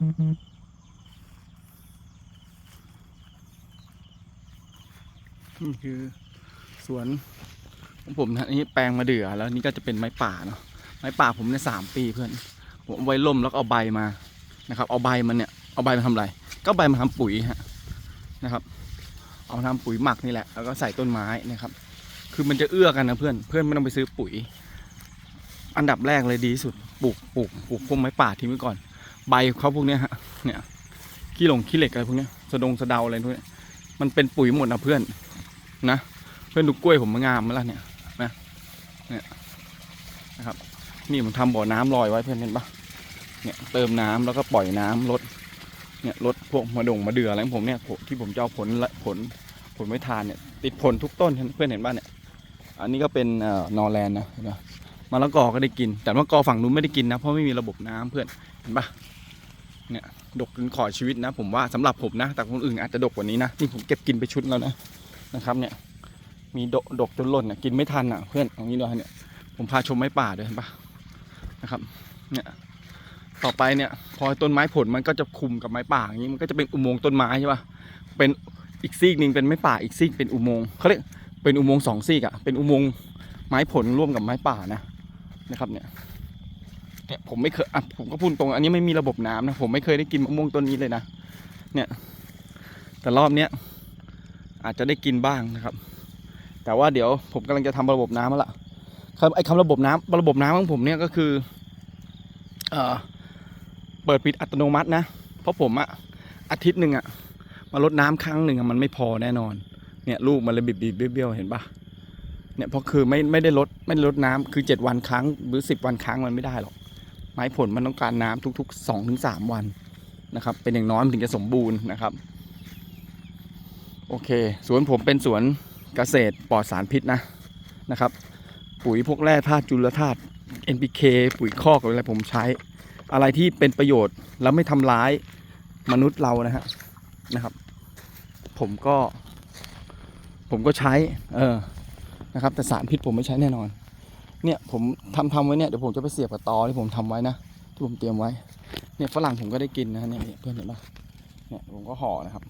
นี่คือสวนของผมนะอันนี้แปลงมะเดือแล้วนี่ก็จะเป็นไม้ป่าเนาะไม้ป่าผมเนี่ยสามปีเพื่อนผมเอาไว้ล่มแล้วเอาใบมานะครับ เอาใบมันเนี่ยเอาใบมาทำอะไร ก็ใบมาทำปุ๋ยฮะนะครับ เอามาทำปุ๋ยหมักนี่แหละแล้วก็ใส่ต้นไม้นะครับ คือมันจะเอื้อกันนะเพื่อนเพื่อนไม่ต้องไปซื้อปุ๋ย อันดับแรกเลยดีสุดปลูกปลูกปลูกพวกไม้ป่าทิ้งไว้ก่อน ใบเขาพวกนี้ฮะเนี่ยขี้หลงขี้เหล็กอะไรพวกนี้สะดงสะเดาอะไรพวกนี้มันเป็นปุ๋ยหมดนะเพื่อนนะเพื่อนดูกล้วยผมมันงามไหมล่ะเนี่ยนะเนี่ยนะครับ นี่ผมทำบ่อน้ำลอยไว้เพื่อนเห็นปะเนี่ยเติมน้ำแล้วก็ปล่อยน้ำลดเนี่ยลดพวกมะดงมะเดืออะไรของผมเนี่ยที่ผมจะเอาผลละผลผลไม้ทานเนี่ย ติดผลทุกต้นเพื่อนเห็นปะเนี่ย อันนี้ก็เป็นนอร์แลนด์นะเห็นปะมะละกอก็ได้กิน แต่มะละกอฝั่งนู้นไม่ได้กินนะเพราะไม่มีระบบน้ำเพื่อนเห็นปะ เนี่ยดกจนขอชีวิตนะ ผมว่าสำหรับผมนะ แต่คนอื่นอาจจะดกกว่านี้นะนี่ผมเก็บกินไปชุดแล้วนะนะครับ เนี่ย มีดกดกจนหล่นอะกินไม่ทันอะเพื่อนเอางี้ด้วยเนี่ยผมพาชมไม้ป่าด้วยเห็นปะนะครับเนี่ยต่อไปเนี่ยพอต้นไม้ผลมันก็จะคุมกับไม้ป่าอย่างนี้มันก็จะเป็นอุโมงค์ต้นไม้ใช่ปะเป็นอีกซีกหนึ่งเป็นไม้ป่าอีกซีกเป็นอุโมงค์เขาเรียกเป็นอุโมงค์สองซีกอะเป็นอุโมงค์ไม้ผลร่วมกับไม้ป่านะนะครับเนี่ย เนี่ยผมไม่เคยอะผมก็พูดตรงอันนี้ไม่มีระบบน้ำนะผมไม่เคยได้กินมะม่วงต้นนี้เลยนะเนี่ย แต่รอบเนี้ยอาจจะได้กินบ้างนะครับ แต่ว่าเดี๋ยวผมกำลังจะทำระบบน้ำแล้วล่ะครับไอ้คำระบบน้ำระบบน้ำของผมเนี่ยก็คือเอ่อเปิดปิดอัตโนมัตินะ เพราะผมอะอาทิตย์หนึ่งอะมาลดน้ำครั้งหนึ่งมันไม่พอแน่นอน เนี่ยลูกมันเลยบิดบิดเบี้ยวเห็นปะเนี่ยเพราะคือไม่ไม่ได้ลดไม่ได้ลดน้ำคือเจ็ดวันครั้งหรือสิบวันครั้งมันไม่ได้หรอก ไม้ผลมันต้องการน้ำทุกๆสองถึงสามวันนะครับ เป็นอย่างน้อยถึงจะสมบูรณ์นะครับ โอเค สวนผมเป็นสวนเกษตรปลอดสารพิษนะนะครับ ปุ๋ยพวกแร่ธาตุจุลธาตุ NPK ปุ๋ยคอกอะไรผมใช้ อะไรที่เป็นประโยชน์แล้วไม่ทำร้ายมนุษย์เรานะฮะนะครับ ผมก็ ผมก็ใช้ เออนะครับ แต่สารพิษผมไม่ใช้แน่นอน เนี่ยผมทำทำไว้เนี่ยเดี๋ยวผมจะไปเสียบกับตอที่ผมทำไว้นะที่ผมเตรียมไว้ เนี่ยฝรั่งผมก็ได้กินนะเนี่ยเพื่อนเห็นปะเนี่ยผมก็ห่อนะครับ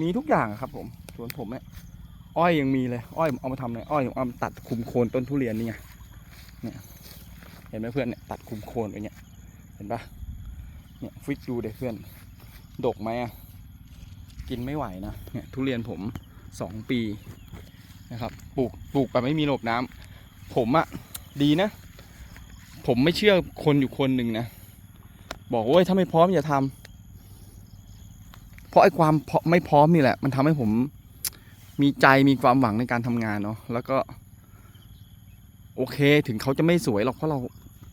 มีทุกอย่างครับ ผมสวนผมเนี่ยอ้อยยังมีเลยอ้อยผมเอามาทำอะไรอ้อยผมเอามาตัดคุมโคนต้นทุเรียนนี่ไงเนี่ยเห็นไหมเพื่อนเนี่ยตัดคุมโคนไว้เนี่ยเห็นปะเนี่ยฟิกดูเด็เพื่อนดกไหมอะกินไม่ไหวนะเนี่ยทุเรียนผมสองปีนะครับปลูกปลูกแบบไม่มีระบบน้ำ ผมอะดีนะ ผมไม่เชื่อคนอยู่คนหนึ่งนะ บอกว่าเว้ยถ้าไม่พร้อมอย่าทำเพราะไอ้ความไม่พร้อมนี่แหละ มันทำให้ผมมีใจมีความหวังในการทำงานเนาะแล้วก็ โอเคถึงเขาจะไม่สวยหรอกเพราะเรา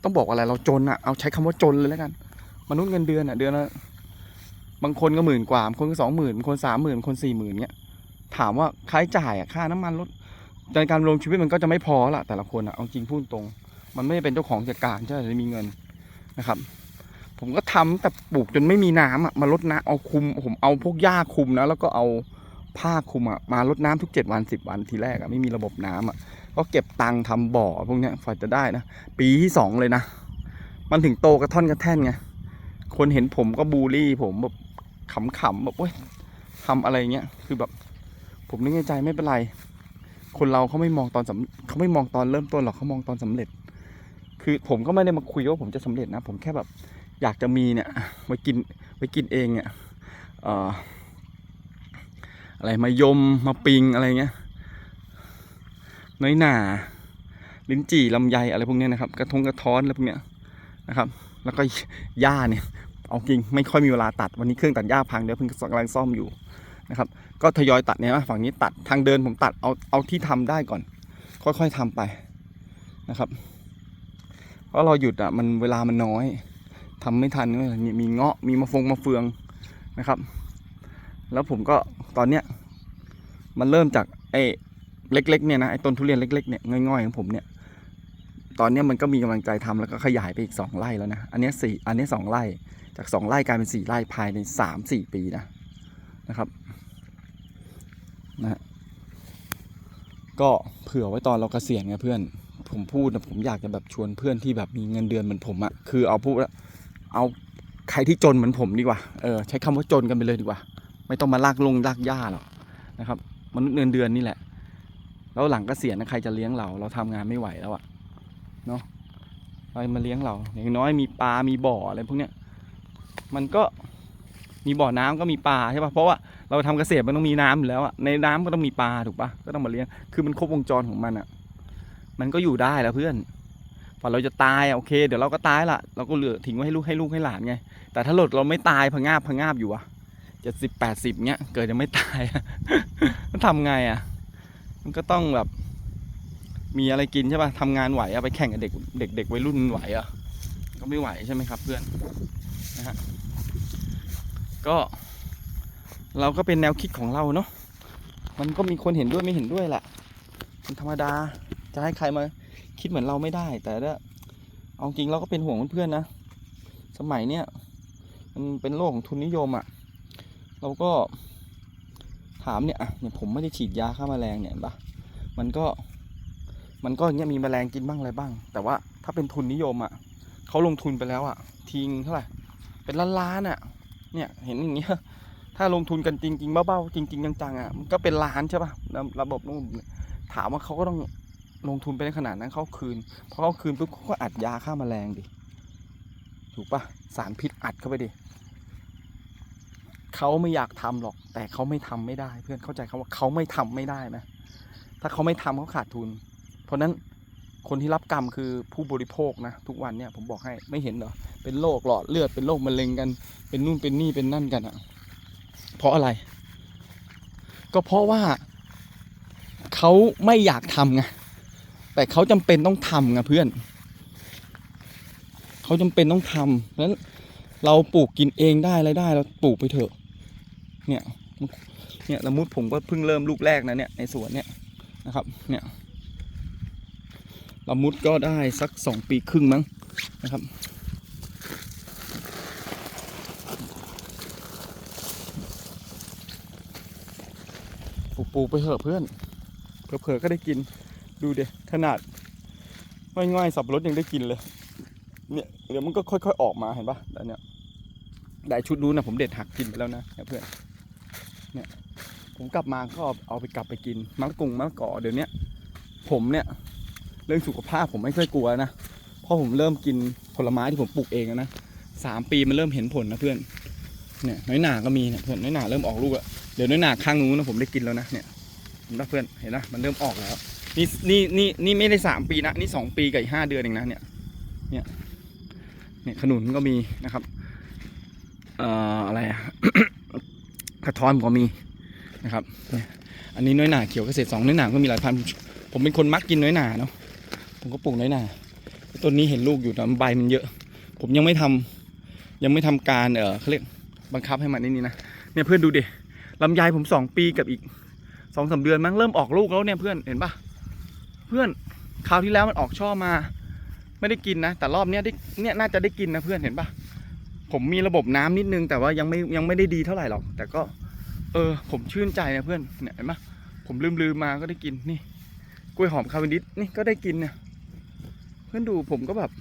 ต้องบอกอะไรเราจนอะเอาใช้คำว่าจนเลยแล้วกัน มนุษย์เงินเดือนอะเดือนละบางคนก็หมื่นกว่าบางคนก็สองหมื่นบางคนสามหมื่นคนสี่หมื่นเงี้ยถามว่าค่าใช้จ่ายอะค่าน้ำมันรถ ในการลงชีวิตมันก็จะไม่พอละแต่ละคนอะเอาจริงพูดตรง มันไม่ได้เป็นเจ้าของกิจการใช่จะมีเงินนะครับ ผมก็ทำแต่ปลูกจนไม่มีน้ำอะมาลดน้ำเอาคุม ผมเอาพวกหญ้าคุมนะแล้วก็เอาผ้าคุมอะมาลดน้ำทุกเจ็ดวันสิบวันทีแรกอะไม่มีระบบน้ำอะก็เก็บตังค์ทำบ่อพวกนี้ฝ่ายจะได้นะ ปีที่สองเลยนะ มันถึงโตกระท่อนกระแท่นไงคนเห็นผมก็บูลลี่ ผมแบบขำๆแบบเว้ยทำอะไรเงี้ยคือแบบ ผมนึกในใจไม่เป็นไร คนเราเขาไม่มองตอนสำเขาไม่มองตอนเริ่มต้นหรอกเขามองตอนสำเร็จ คือผมก็ไม่ได้มาคุยว่าผมจะสำเร็จนะ ผมแค่แบบอยากจะมีเนี่ยไว้กินไว้กินเองเนี่ยเอ่ออะไรมายมมาปิงอะไรเงี้ยน้อยหนาลิ้นจี่ลำไยอะไรพวกเนี้ยนะครับ กระทงกระท้อนอะไรพวกเนี้ยนะครับ แล้วก็หญ้าเนี่ยเอาจริงไม่ค่อยมีเวลาตัดวันนี้เครื่องตัดหญ้าพังเดี๋ยวเพิ่งกำลังซ่อมอยู่นะครับ ก็ทยอยตัดเนี่ยนะฝั่งนี้ตัดทางเดินผมตัดเอาเอาที่ทำได้ก่อน ค่อยๆทำไปนะครับเพราะเราหยุดอะมันเวลามันน้อยทำไม่ทันมีมีเงาะมีมะฟงมะเฟืองนะครับ แล้วผมก็ตอนเนี้ยมันเริ่มจากไอ้เล็กๆเนี่ยนะไอ้ต้นทุเรียนเล็กๆเนี่ยง่อยๆของผมเนี่ยตอนเนี้ยมันก็มีกำลังใจทำแล้วก็ขยายไปอีกสองไร่แล้วนะ อันนี้สี่อันนี้ยสองไร่ จากสองไร่กลายเป็นสี่ไร่ภายในสามสี่ปีนะนะครับ นะก็เผื่อไว้ตอนเราเกษียณไงเพื่อน ผมพูดนะผมอยากจะแบบชวนเพื่อนที่แบบมีเงินเดือนเหมือนผมอะคือเอาพูดว่าเอาใครที่จนเหมือนผมดีกว่าเออใช้คำว่าจนกันไปเลยดีกว่า ไม่ต้องมาลากลงลากหญ้าหรอกนะครับมนุษย์เงินเดือนนี่แหละ แล้วหลังเกษียณนะใครจะเลี้ยงเรา เราทำงานไม่ไหวแล้วอะเนาะใครมาเลี้ยงเรา อย่างน้อยมีปลา มีบ่ออะไรพวกเนี้ยมันก็มีบ่อน้ำก็มีปลาใช่ป่ะเพราะว่า เราทำเกษตรมันต้องมีน้ำอยู่แล้วอะในน้ำก็ต้องมีปลาถูกปะก็ต้องมาเลี้ยงคือมันครบวงจรของมันอะมันก็อยู่ได้แล้วเพื่อนพอเราจะตายอะโอเค เดี๋ยวเราก็ตายละเราก็เหลือทิ้งไว้ให้ลูกให้ลูกให้หลานไง แต่ถ้าหลดเราไม่ตายพะงาบพะงาบอยู่อะเจ็ดสิบแปดสิบเนี้ยเกิดจะไม่ตายมันทำไงอะมันก็ต้องแบบ มีอะไรกินใช่ปะทำงานไหวอะไปแข่งกับเด็กเด็กเด็กวัยรุ่นไหวอะก็ไม่ไหวใช่ไหมครับ เพื่อนนะฮะก็ เราก็เป็นแนวคิดของเราเนาะมันก็มีคนเห็นด้วยไม่เห็นด้วยแหละมันธรรมดาจะให้ใครมาคิดเหมือนเราไม่ได้ แต่ถ้าเอาจริงเราก็เป็นห่วงเพื่อนๆนะ สมัยเนี้ยมันเป็นโลกของทุนนิยมอะ่ะ เราก็ถามเนี่ยอะเนี่ยผมไม่ได้ฉีดยาฆ่าแมลงเนี่ยเห็นปะมันก็มันก็อย่างเงี้ยมีแมลงกินบ้างอะไรบ้าง แต่ว่าถ้าเป็นทุนนิยมอะ่ะเขาลงทุนไปแล้วอะ่ะทิ้งเท่าไหร่เป็นล้านๆอะ เนี่ยเห็นอย่างเงี้ย ถ้าลงทุนกันจริงๆเบ้าๆจริง ๆ จังๆอะมันก็เป็นล้านใช่ปะระระบบระบบถามว่าเขาก็ต้องลงทุนไปในขนาดนั้นเขาคืนพอเขาคืนปุ๊บเขาก็อัดยาฆ่าแมลงดิถูกปะสารพิษอัดเข้าไปดิเขาไม่อยากทำหรอก แต่เขาไม่ทำไม่ได้ เพื่อนเข้าใจคำว่าเขาไม่ทำไม่ได้ไหมถ้าเขาไม่ทำเขาขาดทุน เพราะฉะนั้นคนที่รับกรรมคือผู้บริโภคนะ ทุกวันเนี่ยผมบอกให้ไม่เห็นเหรอเป็นโรคหลอดเลือดเป็นโรคมะเร็งกัน เป็นนู่นเป็นนี่เป็นนั่นกันอะ เพราะอะไร ก็เพราะว่าเขาไม่อยากทำไงแต่เขาจำเป็นต้องทำไงเพื่อนเขาจำเป็นต้องทำเพราะนั้นเราปลูกกินเองได้อะไรได้เราปลูกไปเถอะ เนี่ยเนี่ยละมุดผมก็เพิ่งเริ่มลูกแรกนะเนี่ยในสวนเนี่ยนะครับ เนี่ยละมุดก็ได้สักสองปีครึ่งมั้งนะครับ ปลูกปลูกไปเถอะเพื่อนเผลอๆก็ได้กินดูเดขนาดง่ายๆสับปะรดยังได้กินเลยเนี่ยเดี๋ยวมันก็ค่อยๆออกมาเห็นปะแต่เนี่ยได้ชุดนู้นนะผมเด็ดหักกินไปแล้วนะเพื่อนเนี่ยผมกลับมาก็เอาเอาไปกลับไปกินมะละกุงมะกอเดี๋ยวนี้ผมเนี่ยเรื่องสุขภาพผมไม่ค่อยกลัวนะเพราะผมเริ่มกินผลไม้ที่ผมปลูกเองนะสามปีมันเริ่มเห็นผลนะเพื่อนเนี่ยน้อยหนาก็มีเนี่ยเพื่อนน้อยหนาเริ่มออกลูกแล้ว ดี๋ยวน้อยหนาข้างนู้นนะผมได้กินแล้วนะเนี่ยนะเพื่อนเห็นนะมันเริ่มออกแล้ว นี่นี่นี่นี่ไม่ได้สามปีนะนี่สองปีกับอีห้าเดือนเองนะเนี่ยเนี่ยเนี่ยขนุนก็มีนะครับเอ่ออะไรอะกระท้อนก็มีนะครับเนี่ยอันนี้น้อยหนาเขียวเกษตรสองน้อยหนาก็มีหลายพันธุ์ผมเป็นคนมักกินน้อยหนาเนาะผมก็ปลูกน้อยหนาต้นนี้เห็นลูกอยู่แต่ใบมันเยอะ ผมยังไม่ทำยังไม่ทำการเออเขาเรียกบังคับให้มันนี่นี่นะเนี่ยเพื่อนดูดิ ลำไยผมสองปีกับอีกสองสาเดือนมั้งเริ่มออกลูกแล้วเนี่ยเพื่อนเห็นปะเพื่อนคราวที่แล้วมันออกช่อมา ไม่ได้กินนะ แต่รอบเนี้ยได้เนี่ยน่าจะได้กินนะเพื่อนเห็นปะผมมีระบบน้ำนิดนึง แต่ว่ายังไม่ยังไม่ได้ดีเท่าไหร่หรอก แต่ก็ เออ ผมชื่นใจนะเพื่อนเนี่ยเห็นปะผมลืมลืมมาก็ได้กินนี่กล้วยหอมคาเวนดิสนี่ก็ได้กินเนี่ยเพื่อนดูผมก็แบบ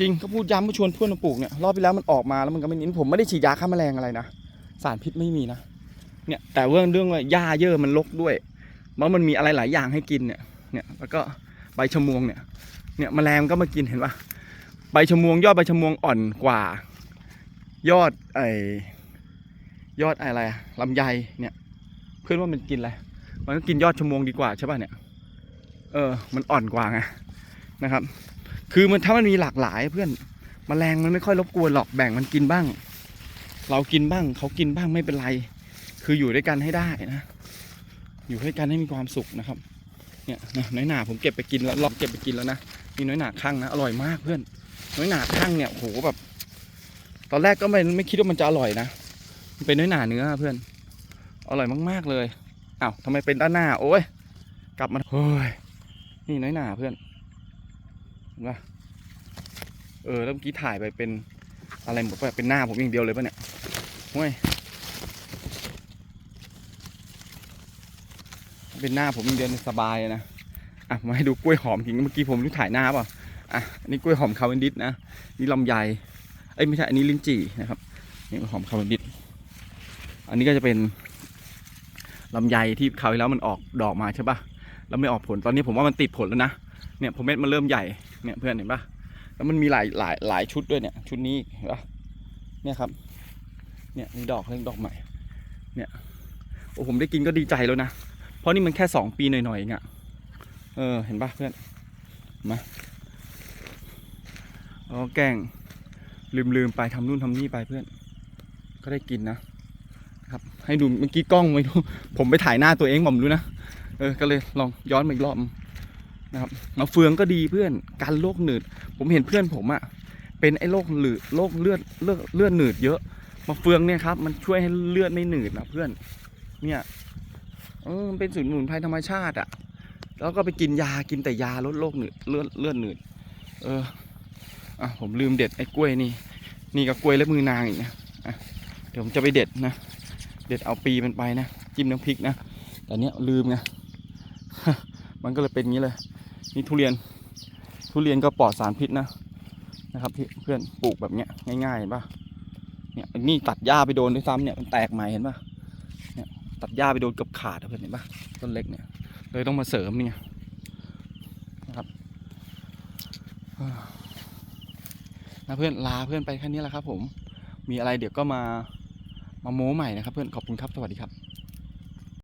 จริงก็พูดย้ำมาชวนเพื่อนมาปลูกเนี่ยรอบที่แล้วมันออกมาแล้วมันก็ไม่นินผมไม่ได้ฉีดยาฆ่าแมลงอะไรนะ สารพิษไม่มีนะเนี่ยแต่เรื่องเรื่องว่าหญ้าเยอะมันรกด้วยมันมันมีอะไรหลายอย่างให้กินเนี่ยเนี่ยแล้วก็ใบชะมวงเนี่ยเนี่ยแมลงก็มากินเห็นปะใบชะมวง ยอดใบชะมวงอ่อนกว่า ยอดไอยอดอะไรลำไยเนี่ยเพื่อนว่ามันกินอะไรมันก็กินยอดชะมวงดีกว่าใช่ป่ะเนี่ยเออมันอ่อนกว่าไงนะครับ คือมันถ้ามันมีหลากหลายเพื่อนแมลงมันไม่ค่อยรบกวนหรอกแบ่งมันกินบ้าง เรากินบ้างเขากินบ้างไม่เป็นไร คืออยู่ด้วยกันให้ได้นะ อยู่ด้วยกันให้มีความสุขนะครับ เนี่ยน้อยหนาผมเก็บไปกินแล้วลองเก็บไปกินแล้วนะมีน้อยหนาข้างนะอร่อยมากเพื่อน น้อยหนาข้างเนี่ยโหแบบ ตอนแรกก็ไม่ไม่คิดว่ามันจะอร่อยนะมันเป็นน้อยหนาเนื้อเพื่อน อร่อยมากๆเลยอ้าวทำไมเป็นด้านหน้าโอ้ยกลับมาโอ้ยนี่น้อยหนาเพื่อนเห็นปะเออแล้วเมื่อกี้ถ่ายไปเป็นอะไรหมดไปเป็นหน้าผมอย่างเดียวเลยปะเนี่ย ห้วยเป็นหน้าผมเดียวเนี่ยสบายนะอะมาให้ดูกล้วยหอมจริงเมื่อกี้ผมรู้ถ่ายหน้าเปล่ะอะอันนี้กล้วยหอมคาเวนดิสนะนี่ลำไยเอ้ยไม่ใช่อันนี้ลิ้นจี่นะครับนี่หอมคาราบิดอันนี้ก็จะเป็นลำไยที่คราวที่แล้วมันออกดอกมาใช่ป่ะแล้วไม่ออกผลตอนนี้ผมว่ามันติดผลแล้วนะเนี่ยพอเม็ดมันเริ่มใหญ่เนี่ยเพื่อนเห็นป่ะแล้วมันมีหลายหลายหลายชุดด้วยเนี่ยชุดนี้เห็นป่ะเนี่ยครับ เนี่ยมีดอกเล็กดอกใหม่ เนี่ยโอ้ผมได้กินก็ดีใจแล้วนะ เพราะนี่มันแค่สองปีหน่อยๆเองอะเออเห็นปะเพื่อนมาอ๋อแกล้งลืมลืมๆไปทำนู่นทำนี่ไปเพื่อน ก็ได้กินนะครับ ให้ดูเมื่อกี้กล้องไม่รู้ผมไปถ่ายหน้าตัวเองผมรู้นะเออก็เลยลองย้อนมาอีกรอบนะครับมาเฟืองก็ดีเพื่อนการโรคหนืด ผมเห็นเพื่อนผมอะเป็นไอ้โรคหนืดโรคเลือดเลือดเลือดหนืดเยอะ มาเฟืองเนี่ยครับ มันช่วยให้เลือดไม่หนืดนะเพื่อน เนี่ย เออมันเป็นสมุนไพรธรรมชาติอะแล้วก็ไปกินยากินแต่ยาลดโรคหนืดเลือดเลือดหนืด เออ อะผมลืมเด็ดไอ้กล้วยนี่ นี่ก็กล้วยและมือนางอีกนะอะเดี๋ยวผมจะไปเด็ดนะ เด็ดเอาปีมันไปนะ จิ้มน้ำพริกนะ แต่เนี้ยลืมไง มันก็เลยเป็นงี้เลย นี่ทุเรียน ทุเรียนก็ปลอดสารพิษนะ นะครับเพื่อนปลูกแบบเนี้ยง่ายๆเห็นปะ เนี่ยนี่ตัดหญ้าไปโดนด้วยซ้ำเนี่ยมันแตกใหม่เห็นปะเนี่ยตัดหญ้าไปโดนเกือบขาดอะเพื่อนเห็นปะต้นเล็กเนี่ย เลยต้องมาเสริมเนี่ยนะครับนะเพื่อนลาเพื่อนไปแค่นี้แหละครับ ผม มีอะไรเดี๋ยวก็มามาโม้ใหม่นะครับ เพื่อนขอบคุณครับสวัสดีครับ